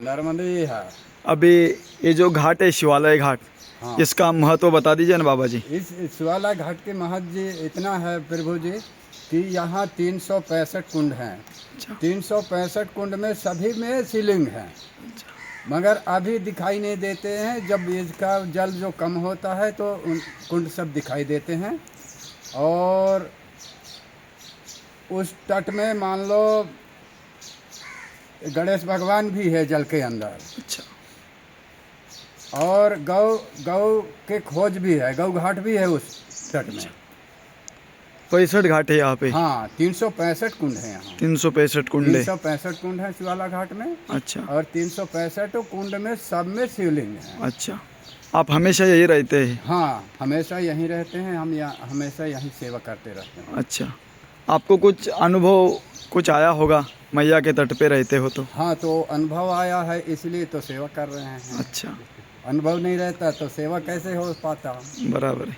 नर्मदे है अभी ये जो घाट है शिवालय घाट हाँ। इसका महत्व बता दीजिए ना बाबा जी। इस शिवालय घाट के महत्व जी इतना है प्रभु जी कि यहाँ तीन सौ पैंसठ कुंड हैं। अच्छा। तीन सौ पैंसठ कुंड में सभी में शिवलिंग है। मगर अभी दिखाई नहीं देते हैं। जब इसका जल जो कम होता है तो उन कुंड सब दिखाई देते हैं। और उस तट में मान लो गणेश भगवान भी है जल के अंदर। अच्छा। और गौ गौ के खोज भी है गौ घाट भी है उस तट में। पैंसठ घाट है यहाँ पे। हाँ तीन सौ पैंसठ कुंड है यहाँ। तीन सौ पैंसठ कुंड तीन सौ पैंसठ कुंड है शिवाला घाट में। अच्छा। और तीन सौ पैंसठ कुंड में सब में शिवलिंग है। अच्छा। आप हमेशा यही रहते हैं? हाँ हमेशा यहीं रहते हैं हम यहाँ हमेशा यहीं सेवा करते रहते हैं। अच्छा। आपको कुछ अनुभव कुछ आया होगा? मैया के तट पे रहते हो तो? हाँ तो अनुभव आया है इसलिए तो सेवा कर रहे हैं। अच्छा। अनुभव नहीं रहता तो सेवा कैसे हो पाता? बराबर आहे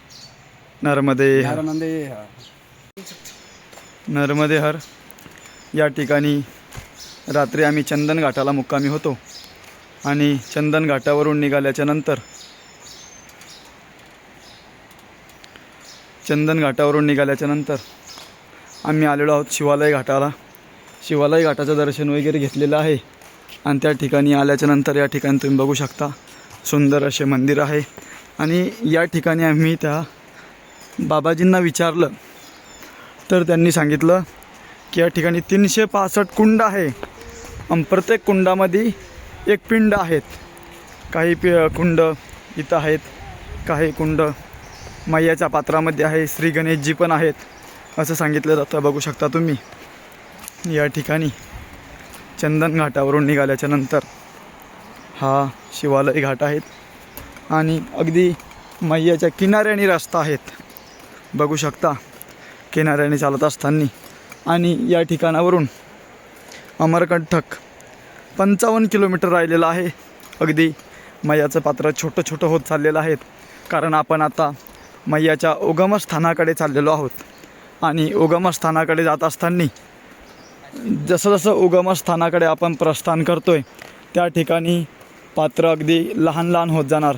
नर्मदे हर। नर्मदे है नर्मदे हर। या ठिकाणी रात्री आम्ही चंदन घाटाला मुक्कामी होतो आणि चंदन घाटावरून निघाल्याच्या नंतर चंदन घाटावरून निघाल्याच्या नंतर आम्ही आलेलो आहोत शिवालय घाटाला. शिवालय घाटाचं दर्शन वगैरे घेतलेलं आहे. आणि त्या ठिकाणी आल्याच्यानंतर या ठिकाणी तुम्ही बघू शकता. सुंदर असे मंदिर आहे. आणि या ठिकाणी आम्ही त्या बाबाजींना विचारलं. तर त्यांनी सांगितलं की या ठिकाणी तीनशे पासष्ट कुंड आहे. आणि प्रत्येक कुंडामध्ये एक पिंड आहेत. काही पि कुंड इथं आहेत काही कुंड मैयाच्या पात्रामध्ये आहे श्री गणेशजी पण आहेत. असं सांगितलं जातं. बघू शकता तुम्ही. या ठिकाणी चंदन घाटावरून निघाल्याच्या नंतर हा शिवालय घाट आहेत. आणि अगदी मैयाच्या किनाऱ्याने रस्ता आहेत. बघू शकता किनाऱ्याने चालत असताना. आणि या ठिकाणावरून अमरकंठक पंचावन्न किलोमीटर राहिलेलं आहे. अगदी मैयाचं पात्र छोटं छोटं होत चाललेलं आहे. कारण आपण आता मैयाच्या उगमस्थानाकडे चाललेलो आहोत. आणि उगमस्थानाकडे जात असताना जसं जसं उगमस्थानाकडे आपण प्रस्थान करतोय त्या ठिकाणी पात्र अगदी लहान लहान होत जाणार.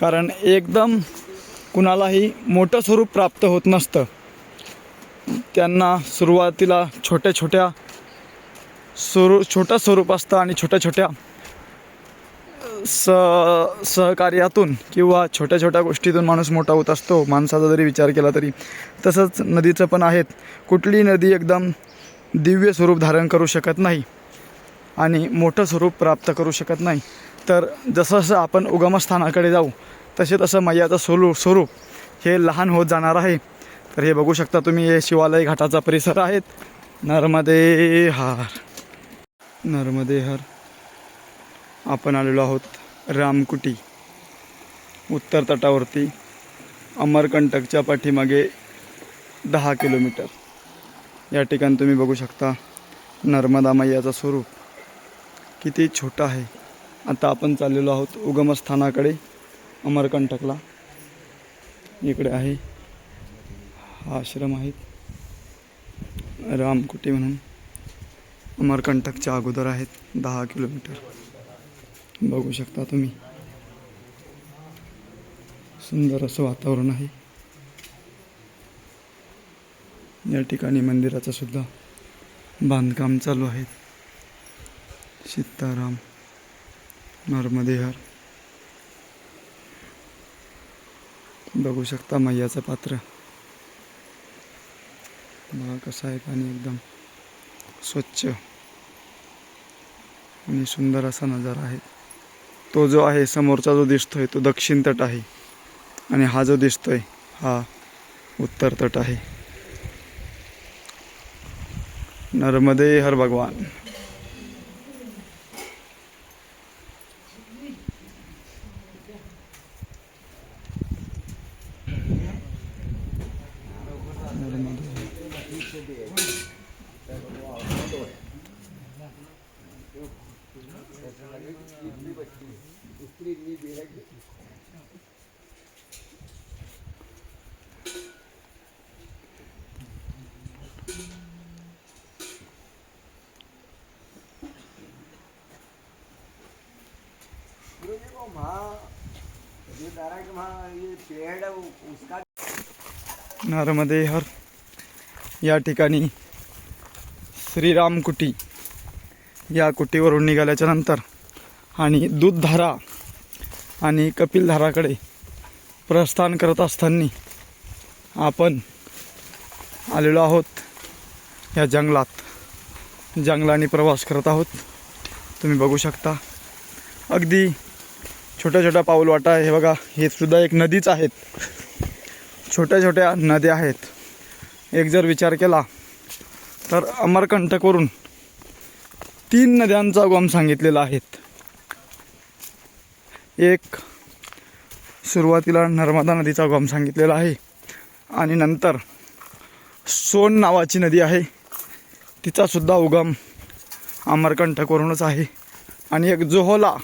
कारण एकदम कुणालाही मोठं स्वरूप प्राप्त होत नसतं. त्यांना सुरुवातीला छोट्या छोट्या स्वरू छोटं स्वरूप असतं आणि छोट्या छोट्या स सहकार्यातून किंवा छोट्या छोट्या गोष्टीतून माणूस मोठा होत असतो. माणसाचा जरी विचार केला तरी. तसंच नदीचं पण आहेत. कुठली नदी एकदम दिव्य स्वरूप धारण करू शकत नाही आणि मोठं स्वरूप प्राप्त करू शकत नाही. तर जसं जसं आपण उगमस्थानाकडे जाऊ तसे तसं मैयाचं स्वरू स्वरूप हे लहान होत जाणार आहे. तर हे बघू शकता तुम्ही हे शिवालय घाटाचा परिसर आहेत. नर्मदे हार नर्मदे हर. आपण आलेलो आहोत रामकुटी उत्तर तटावरती अमरकंटकच्या पाठीमागे दहा किलोमीटर. या ठिकाणी तुम्ही बघू शकता नर्मदा मैयाचं स्वरूप. किती छोटं आहे. आता आपण चाललेलो आहोत उगमस्थानाकडे अमरकंटकला. इकडे आहे. हा आश्रम आहे. रामकुटी म्हणून. अमरकंटकच्या अगोदर आहेत दहा किलोमीटर. बघू शकता तुम्ही. सुंदर असं वातावरण आहे. या ठिकाणी मंदिराचं सुद्धा बांधकाम चालू आहे. सीताराम नर्मदेहर. बघू शकता मैयाचं पात्र. बघा कसं आहे पाणी एकदम स्वच्छ आणि सुंदर असा नजारा आहे. तो जो आहे समोरचा जो दिसतोय तो दक्षिण तट आहे. आणि हा जो दिसतोय हा उत्तर तट आहे. नर्मदे हर भगवान। नारमदे हर या ठिकाणी श्रीराम कुटी या कुटीवरून निघाल्याच्या नंतर आणि दूधधारा आणि कपिलधाराकडे प्रस्थान करत असताना आपण आलेलो आहोत या जंगलात. जंगलाने प्रवास करत आहोत. तुम्ही बघू शकता. अगदी छोट्या छोट्या पाऊल वाटा हे बघा हे सुद्धा एक नदीच आहेत. छोट्या छोट्या नद्या आहेत. एक जर विचार केला तर अमरकंटकवरून तीन नद्यांचा उगम सांगितलेला आहेत एक सुरुवातीला नर्मदा नदीचा उगम सांगितलेला आहे आणि नंतर सोन नावाची नदी आहे. तिचासुद्धा उगम अमरकंटकवरूनच आहे. आणि एक जोहोला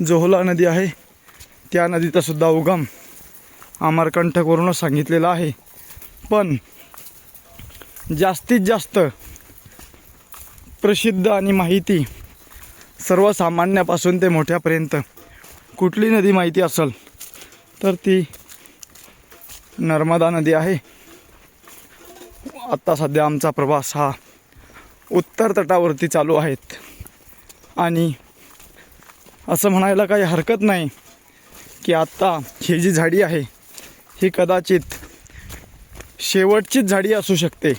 जोहला नदी आहे. त्या नदीचा सुद्धा उगम अमरकंठकवरूनच सांगितलेला आहे. पण जास्तीत जास्त प्रसिद्ध आणि माहिती सर्वसामान्यापासून ते मोठ्यापर्यंत कुठली नदी माहिती असेल तर ती नर्मदा नदी आहे. आत्ता सध्या आमचा प्रवास हा उत्तर तटावरती चालू आहेत. आणि असं म्हणायला काही हरकत नाही की आत्ता ही जी झाडी आहे ही कदाचित शेवटचीच झाडी असू शकते.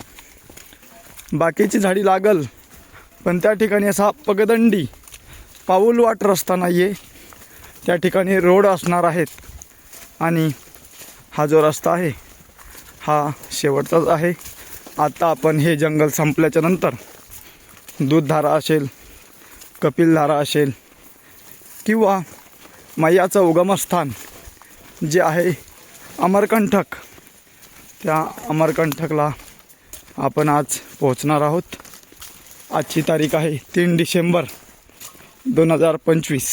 बाकीची झाडी लागल पण त्या ठिकाणी असा पगदंडी पाऊलवाट रस्ता नाही आहे त्या ठिकाणी रोड असणार आहेत आणि हा जो रस्ता आहे हा शेवटचाच आहे. आता आपण हे जंगल संपल्याच्या नंतर दूधधारा असेल कपिलधारा असेल किंवा मैयाचं उगमस्थान जे आहे अमरकंठक त्या अमरकंठकला आपण आज पोहोचणार आहोत. आजची तारीख आहे तीन डिसेंबर दोन हजार पंचवीस.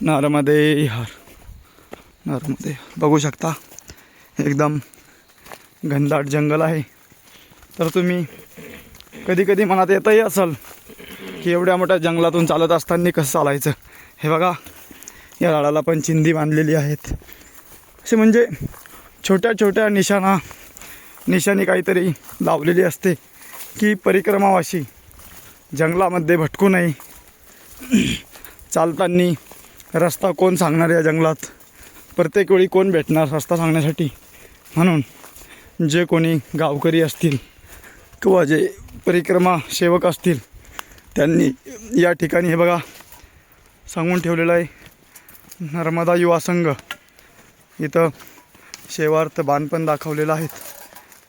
नर्मदे हर नर्मदे बघू शकता एकदम घनदाट जंगल आहे. तर तुम्ही कधी कधी मनात येतही असाल की एवढ्या मोठ्या जंगलातून चालत असताना कसं चालायचं? हे बघा या झाडाला पण चिंदी बांधलेली आहेत. असे म्हणजे छोट्या छोट्या निशाणा निशाणी काहीतरी लावलेली असते की परिक्रमावाशी जंगलामध्ये भटकू नये. चालताना रस्ता कोण सांगणार या जंगलात? प्रत्येक वेळी कोण भेटणार रस्ता सांगण्यासाठी? म्हणून जे कोणी गावकरी असतील किंवा जे परिक्रमा सेवक असतील त्यांनी या ठिकाणी हे बघा सांगून ठेवलेलं आहे. नर्मदा युवा संघ. इथं शेवार्थ बाण पण दाखवलेलं आहेत.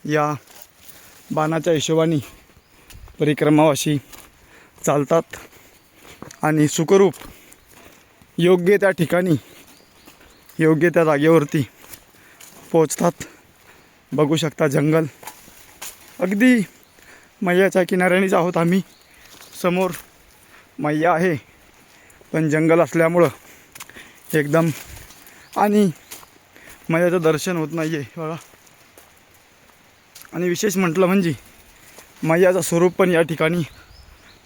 या बाणाच्या हिशोबाने परिक्रमावाशी चालतात. आणि सुखरूप योग्य त्या ठिकाणी योग्य त्या जागेवरती पोचतात बघू शकता जंगल. अगदी मैयाच्या किनाऱ्यानेच आहोत आम्ही. समोर मैया आहे. पण जंगल असल्यामुळं एकदम आणि मैयाचं दर्शन होत नाही आहे बघा. आणि विशेष म्हटलं म्हणजे मैयाचं स्वरूप पण या ठिकाणी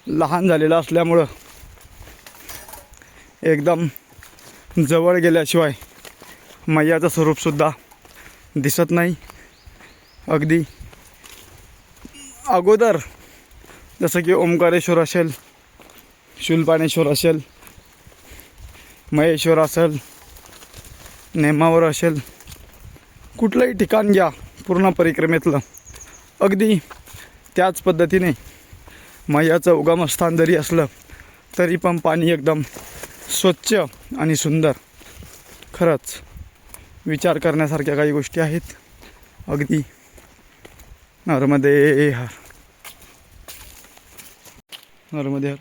लहान झालेलं असल्यामुळं एकदम जवळ गेल्याशिवाय मैयाचं स्वरूपसुद्धा दिसत नाही. अगदी अगोदर जसं की ओंकारेश्वर असेल शुलपाणेश्वर असेल महेश्वर असेल नेमावर असेल कुठलंही ठिकाण घ्या पूर्ण परिक्रमेतलं. अगदी त्याच पद्धतीने मैयाचं उगमस्थान जरी असलं तरी पण पाणी एकदम स्वच्छ आणि सुंदर. खरंच विचार करण्यासारख्या काही गोष्टी आहेत. अगदी नर्मदे हर. नर्मदेहर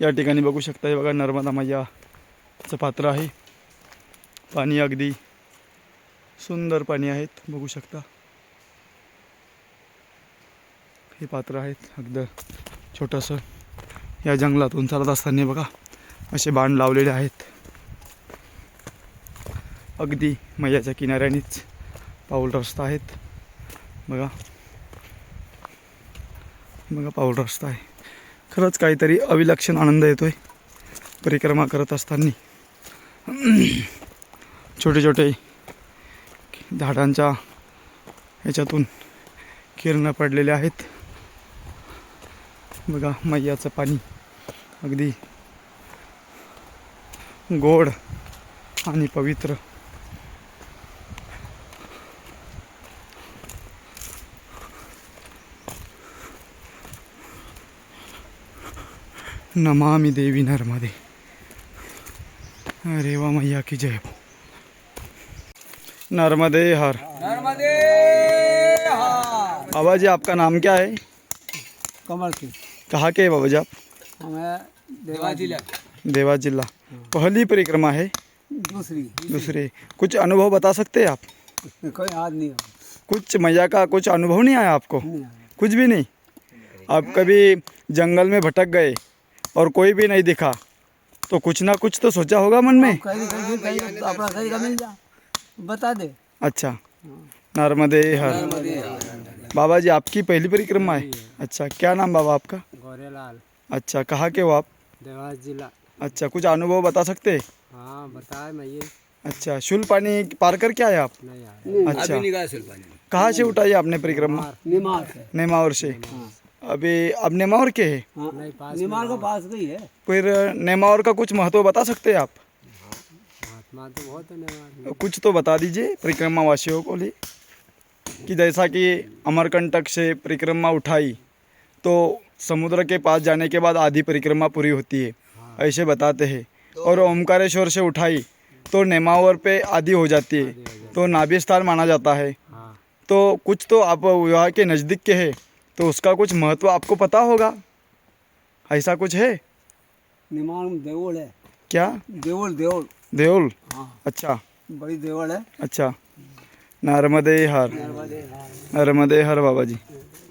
या ठिकाणी बघू शकता हे बघा नर्मदा मैयाचं पात्र आहे. पाणी अगदी सुंदर पाणी आहेत बघू शकता. हे पात्र आहेत अगदी छोटंसं. या जंगलातून चालत असताना बघा असे बाण लावलेले आहेत. अगदी मैयाच्या किनाऱ्यानेच पाऊल रस्ता आहेत. बघा. बघा पाऊल रस्ता आहे खरंच काहीतरी अविलक्षण आनंद येतोय परिक्रमा करत असताना. छोटे छोटे झाडांच्या ह्याच्यातून किरणं पडलेले आहेत. बघा मैयाचं पाणी. अगदी गोड आणि पवित्र. नमामि देवी नर्मदे। अरे वा मैया की जय हो। नर्मदे हर। नर्मदे बाबा जी आपका नाम क्या है? कमल सिंह। कहाँ के बाबा जी आप? देवा जिला। देवास जिला। पहली परिक्रमा है? दूसरी। दूसरे। कुछ अनुभव बता सकते हैं आप? कोई याद नहीं हो। कुछ मैया का कुछ अनुभव नहीं आया आपको? नहीं कुछ भी नहीं? आप कभी जंगल में भटक गए? और कोई भी नहीं दिखा तो कुछ ना कुछ तो सोचा होगा मन में। कहीं कहीं कहीं तो अपना सही का मिल जा। बता दे। अच्छा नर्मदे हर। बाबा जी आपकी पहली परिक्रमा है? अच्छा क्या नाम बाबा आपका? गोरेलाल। अच्छा कहाँ के हो आप? देवास जिला। अच्छा कुछ अनुभव बता सकते? हैं हाँ बताए मैं ये। अच्छा शुल पानी पार करके आए आप? नहीं अच्छा। कहाँ से उठाई आपने परिक्रमा? नेमावर से। अभी अब नेमावर के है? नहीं पास निमार पास गई है फिर नेमावर का कुछ महत्व बता सकते हैं आप? महात्मा तो बहुत है कुछ तो बता दीजिए परिक्रमा वासियों को लिए कि जैसा कि अमरकंटक से परिक्रमा उठाई तो समुद्र के पास जाने के बाद आधी परिक्रमा पूरी होती है ऐसे बताते हैं। और ओमकारेश्वर से उठाई तो नेमावर पे आधी हो जाती है तो नाभि स्थान माना जाता है। हाँ। तो कुछ तो आप विवाह के नज़दीक के हैं। तो उसका कुछ महत्व आपको पता होगा? ऐसा कुछ है? निमार में देवल है। क्या? देवल देवल। देउल हाँ। अच्छा। बड़ी देवल है। अच्छा। नर्मदे हर नर्मदे हर बाबा जी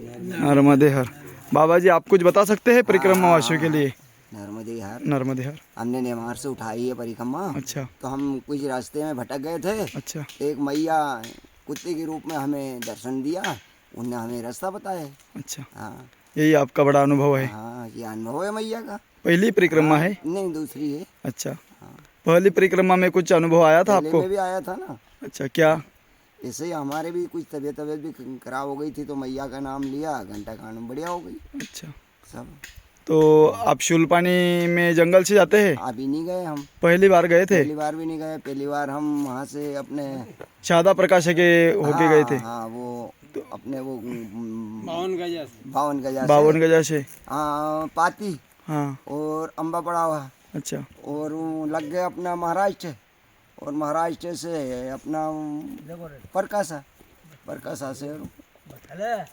नर्मदे हर बाबा जी आप कुछ बता सकते हैं परिक्रमा वासियों के लिए? नर्मदे यार नर्मदे हर हमने नेमार से उठाई है परिक्रमा। अच्छा। तो हम कुछ रास्ते में भटक गए थे। अच्छा। एक मैया कुत्ते के रूप में हमें दर्शन दिया। उनने हमें रास्ता बताया अच्छा। हाँ। यही आपका बड़ा अनुभव है? हाँ ये अनुभव है मैया का। पहली परिक्रमा है नहीं दूसरी है। अच्छा। पहली परिक्रमा में कुछ अनुभव आया था आपको? भी आया था ना। अच्छा क्या? ऐसे ही हमारे भी कुछ तबीयत तबीयत भी खराब हो गई थी तो मैया का नाम लिया घंटा खाना बढ़िया हो गई। अच्छा। सब। तो आप शुलपानी में जंगल से जाते हैं? अभी नहीं गए हम। पहली बार गए थे? पहली बार भी नहीं गए पहली बार हम वहाँ से अपने शादा प्रकाश के होके गए थे? हाँ वो अपने वो बावन गजा बावन गजा से। बावन गजा से? हाँ पाती। हाँ। और अम्बा पड़ा हुआ। अच्छा। और लग गए अपना महाराष्ट्र और महाराष्ट्र से अपना परकासा। परकासा से।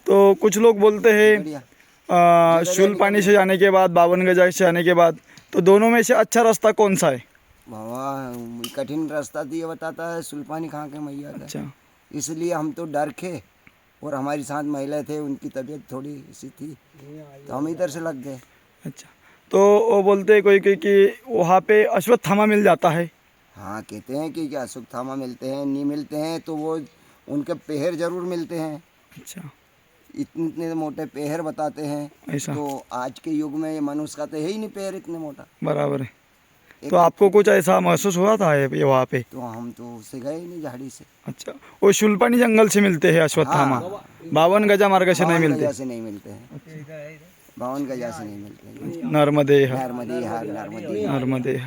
तो कुछ लोग बोलते हैं शुल पानी से जाने के बाद बावन गजा से जाने के बाद तो दोनों में से अच्छा रास्ता कौन सा है? बाबा कठिन रास्ता तो ये बताता है सुल्पानी खा के मैया अच्छा। इसलिए हम तो डर के और हमारी साथ महिला थे उनकी तबीयत थोड़ी ऐसी थी। तो हम इधर से लग गए। अच्छा। तो वो बोलते हैं कोई कोई कि वहाँ पे अश्वत्थामा मिल जाता है। हाँ कहते हैं कि क्या सुख थामा मिलते हैं नहीं मिलते हैं तो वो उनके पेहर ज़रूर मिलते हैं। अच्छा। इतने इतने मोटे पेहर बताते हैं। ऐसा। तो आज के युग में मनुष्य का तो है ही नहीं पेहर इतने मोटा। बराबर है। तो आपको कुछ ऐसा महसूस हुआ था ये वहाँ पे? तो हम तो उससे गए नहीं झाड़ी से। अच्छा वो शुल्पानी जंगल से मिलते हैं अश्वत्थामा। हाँ, बावन गजा मार्ग से नहीं मिलते। से नहीं मिलते हैं। बावन गजा से नहीं मिलते नर्मदे नर्मदे नर्मदे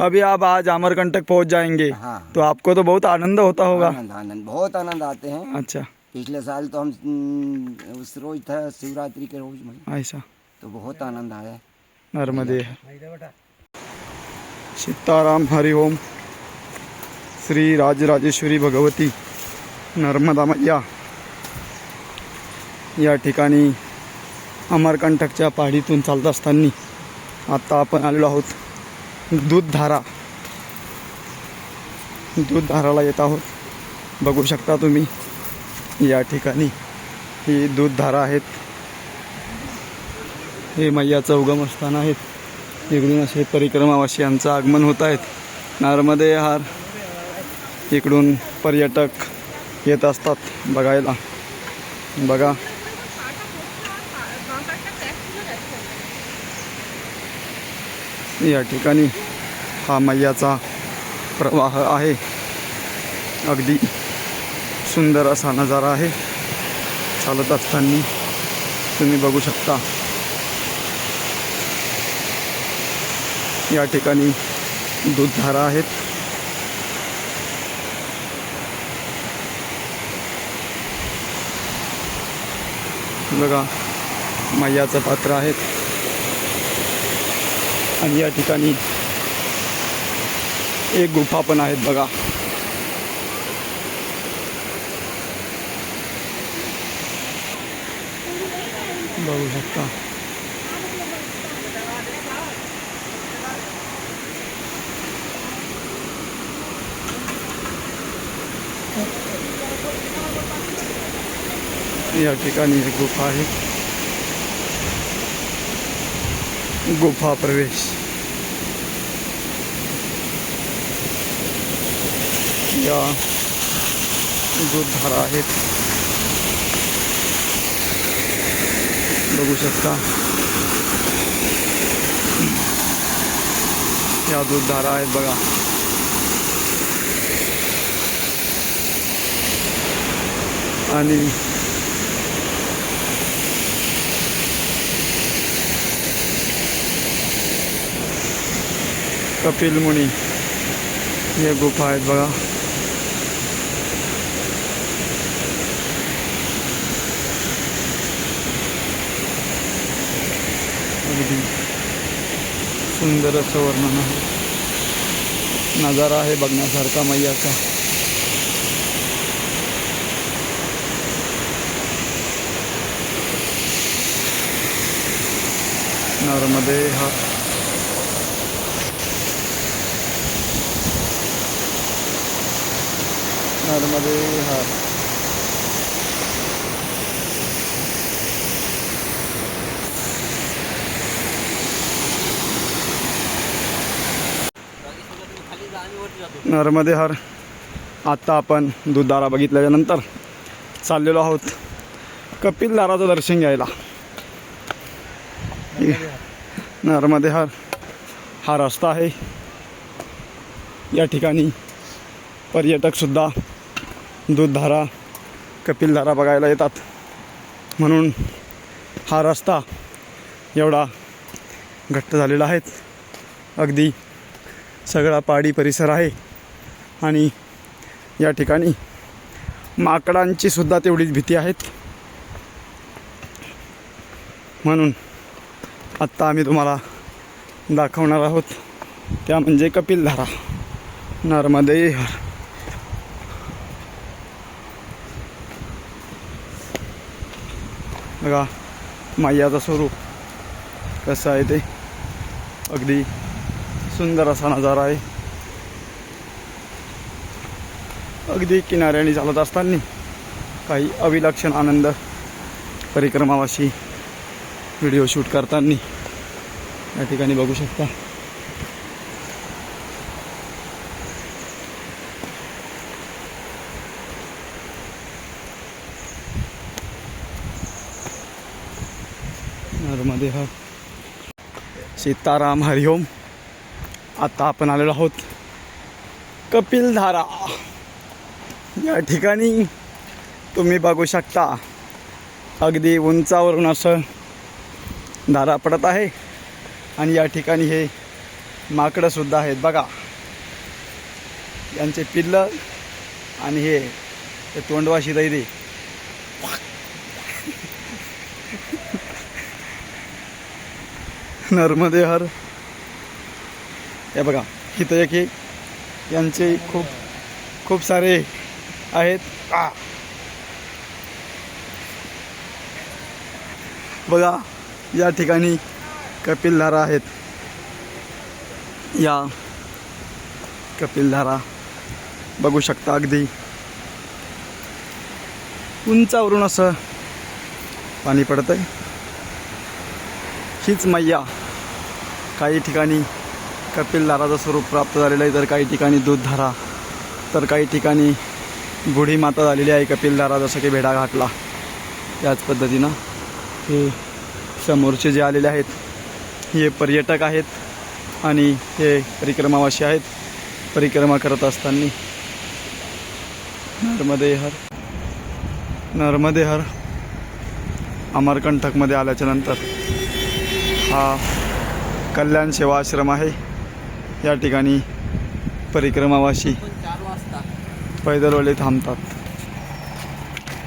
अभी आप आज अमरकंटक पहुँच जाएँगे हाँ। तो आपको तो बहुत आनंद होता होगा। आनंद आनंद बहुत आनंद आते हैं। अच्छा। पिछले साल तो हम उस रोज था शिवरात्रि के रोज में। ऐसा। तो बहुत आनंद आया। नर्मदे है सीताराम हरिओम श्री राजराजेश्वरी भगवती नर्मदा मैया या. ठिकाणी अमरकंटकच्या पहाडीतून चालत असताना आत्ता आपण आलेलो आहोत दूधधारा. दूधधाराला येत आहोत. बघू शकता तुम्ही या ठिकाणी ही दूधधारा आहेत. हे मैयाचं उगम स्थान आहेत. इकडून असे परिक्रमावासियांचं आगमन होत आहेत. नर्मदे हार इकडून पर्यटक येत असतात बघायला. बघा. या ठिकाणी हा मैयाचा प्रवाह आहे. अगदी सुंदर असा नजारा आहे. चालत असताना तुम्ही बघू शकता. या ठिकाणी दूधधारा आहेत. बघा मैयाचं पात्र आहेत. आणि या ठिकाणी एक गुफा पण आहेत बघा. बघू शकता. या ठिकाणी एक गुफा आहे. गुफा प्रवेश. या दूधधारा आहेत. बघू शकता. या दूधधारा आहेत बघा. आणि कपिल मुनी हे गुफा आहेत बघा अगदी सुंदर असं वर्णन आहे. नजारा आहे बघण्यासारखा मैयाचा. नर्मदे हा नर्मदे हा. नर्मदे हर. आत्ता आपण दूधदारा बघितल्यानंतर चाललेलो आहोत कपिलदाराचं दर्शन घ्यायला. नर्मदे हर. हा रस्ता आहे. या ठिकाणी पर्यटकसुद्धा दूधधारा कपिलधारा बघायला येतात. म्हणून हा रस्ता एवढा घट्ट झालेला आहे. अगदी सगळा पहाडी परिसर आहे. आणि या ठिकाणी माकडांची सुद्धा तेवढीच भीती आहेत. म्हणून आत्ता आम्ही तुम्हाला दाखवणार आहोत. त्या म्हणजे कपिलधारा नर्मदे बघा मैयाचं स्वरूप कसं आहे ते. अगदी सुंदर असा नजारा आहे. अगदी किनाऱ्याने चालत असताना काही अविलक्षण आनंद परिक्रमावाशी व्हिडिओ शूट करताना या ठिकाणी बघू शकता. मध्ये हा. सीताराम हरिओम. आता आपण आलेलो आहोत कपिलधारा. या ठिकाणी तुम्ही बघू शकता अगदी उंचावरून असं धारा पडत आहे. आणि या ठिकाणी हे माकडंसुद्धा आहेत बघा. यांचे पिल्लं आणि हे हे तोंडवाशी दैदे नर्मदे हर. हे बघा इथं एक यांचे खूप खूप सारे आहेत. आ. बघा या ठिकाणी कपिलधारा आहेत. या कपिलधारा बघू शकता अगदी. उंचावरून असं पाणी पडतं आहे हीच मैया. काही ठिकाणी कपिलधाराचं स्वरूप प्राप्त झालेलं आहे तर काही ठिकाणी दूधधारा तर काही ठिकाणी बुढी माता झालेली आहे कपिलधारा जसं की भेडाघाटला त्याच पद्धतीनं हे समोरचे जे आलेले आहेत हे पर्यटक आहेत आणि हे परिक्रमावाशी आहेत. परिक्रमा करत असताना नर्मदे हर नर्मदे हर आल्याच्यानंतर हा कल्याण सेवा आश्रम आहे. या ठिकाणी परिक्रमावाशी पैदलवाले थांबतात.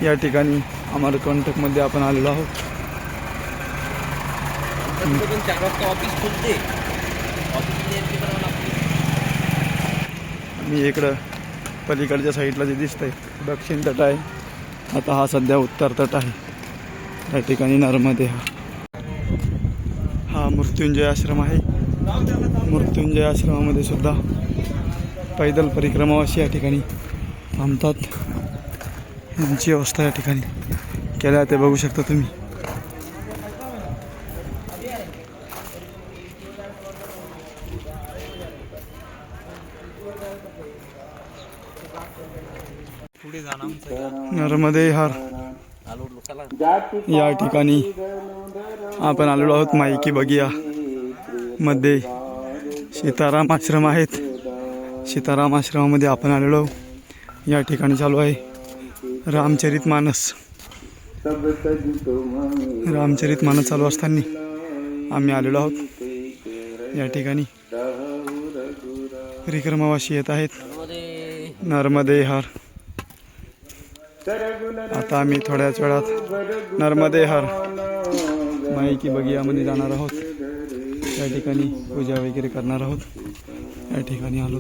या ठिकाणी अमरकंटकमध्ये आपण आलेलो आहोत. मी इकडं पलीकडच्या साईडला जे दिसतंय दक्षिण तट आहे. आता हा सध्या उत्तर तट आहे. या ठिकाणी नर्मदे हा. मृत्युंजय आश्रम आहे. मृत्युंजय आश्रमामध्ये सुद्धा पैदल परिक्रमावासी या ठिकाणी थांबतात. यांची अवस्था या ठिकाणी केल्या ते बघू शकता तुम्ही. नर्मदे हार. या ठिकाणी आपण आलेलो आहोत. माईकी बघूया मध्ये सीताराम आश्रम आहेत. सीताराम आश्रमामध्ये आपण आलेलो या ठिकाणी चालू आहे रामचरित मानस. रामचरित मानस चालू असताना आम्ही आलेलो आहोत. या ठिकाणी परिक्रमावाशी येत आहेत. नर्मदे हार. आता आम्ही थोड्याच वेळात नर्मदे हर. माहिती बगियामध्ये जाणार आहोत. त्या ठिकाणी पूजा वगैरे करणार आहोत. या ठिकाणी आलो.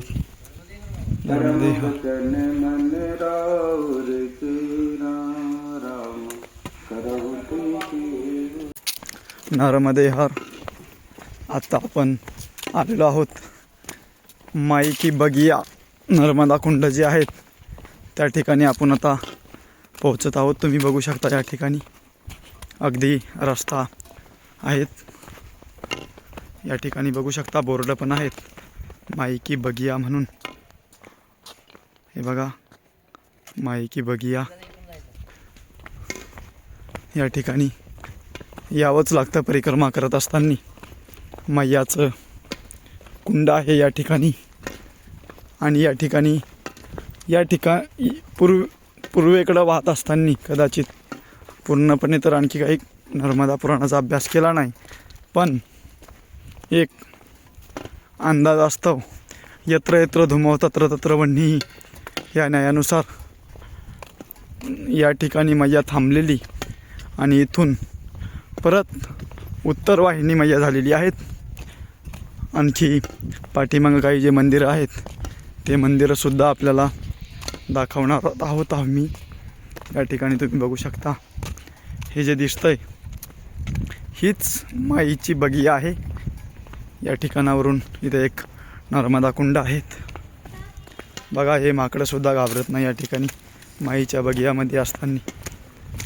नर्मदे हर आत्ता आता आपण आलेलो आहोत. माईकी बगिया नर्मदा कुंड जे आहेत त्या ठिकाणी आपण आता पोहोचत आहोत. तुम्ही बघू शकता या ठिकाणी. अगदी रस्ता आहेत. या ठिकाणी बघू शकता बोर्ड पण आहेत. माईकी बगिया म्हणून. हे बघा. माईकी बगिया. या ठिकाणी यावंच लागतं परिक्रमा करत असताना. मैयाचं कुंड आहे या ठिकाणी. आणि या ठिकाणी या ठिकाणी पूर्व पूर्वेकडं वाहत असताना कदाचित पूर्णपणे तर आणखी काही नर्मदा पुराणाचा अभ्यास केला नाही. पण एक अंदाज असतो. यत्र यत्र धुमव तत्र तत्र वन्ही या न्यायानुसार. या ठिकाणी मैया थांबलेली आणि इथून परत उत्तर वाहिनी मैया झालेली आहेत. आणखी पाठीमागं काही जे मंदिरं आहेत ते मंदिरंसुद्धा आपल्याला दाखवणार आहोत आम्ही. या ठिकाणी तुम्ही बघू शकता. हे जे दिसतंय हीच माईची बगी आहे. या ठिकाणावरून इथे एक नर्मदा कुंड आहेत. बघा हे माकडंसुद्धा घाबरत नाही या ठिकाणी. माईच्या बगियामध्ये असताना.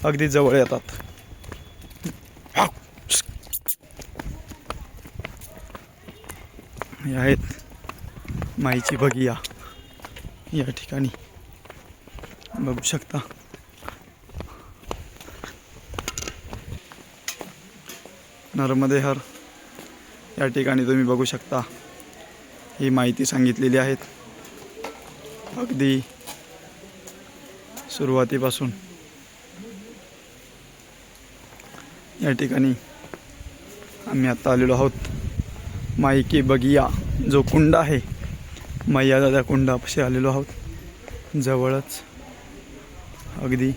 अगदी जवळ येतात. हे आहेत माईची बगिया. या ठिकाणी. बघू शकता. नर्मदे हर या ठिकाणी तुम्ही बघू शकता ही माहिती सांगितलेली आहेत. अगदी सुरुवातीपासून. या ठिकाणी आम्ही आत्ता आलेलो आहोत. माईकी बगिया जो कुंड आहे मैयादा त्या कुंडापाशी आलेलो आहोत. जवळच. अगदी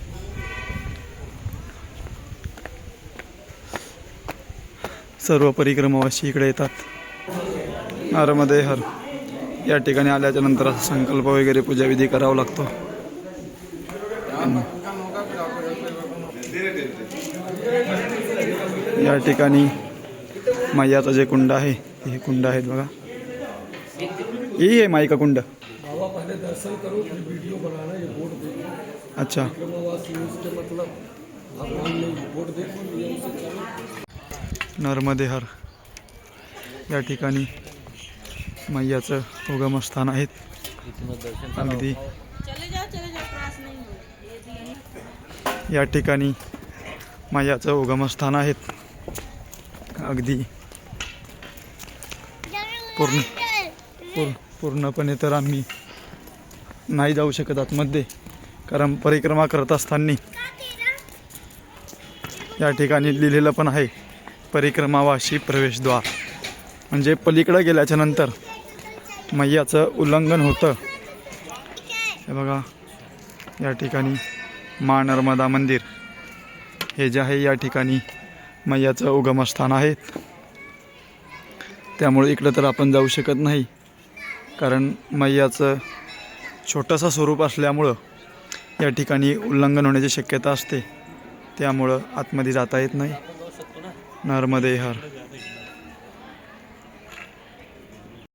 सर्व परिक्रमावाशी इकडे येतात. हरमध्ये हर. या ठिकाणी आल्याच्यानंतर असा संकल्प वगैरे पूजाविधी करावा लागतो. या ठिकाणी मैयाचं जे कुंड आहे हे कुंड आहेत बघा. यही आहे माई का कुंड. अच्छा. नर्मदेहर. या ठिकाणी मैयाचं उगमस्थान आहेत अगदी. या ठिकाणी मैयाचं उगमस्थान आहेत अगदी. पूर्ण पूर्ण पूर्णपणे तर आम्ही नाही जाऊ शकत आतमध्ये कारण परिक्रमा करत असताना. या ठिकाणी लिहिलेलं पण आहे. परिक्रमावाशी प्रवेशद्वार. म्हणजे पलीकडं गेल्याच्यानंतर मैयाचं उल्लंघन होतं. हे बघा या ठिकाणी मा नर्मदा मंदिर. हे जे आहे या ठिकाणी मैयाचं उगमस्थान आहे. त्यामुळे इकडं तर आपण जाऊ शकत नाही. कारण मैयाचं छोटंसं स्वरूप असल्यामुळं या ठिकाणी उल्लंघन होण्याची शक्यता असते. त्यामुळं आतमध्ये जाता येत नाही. नर्मदे हर।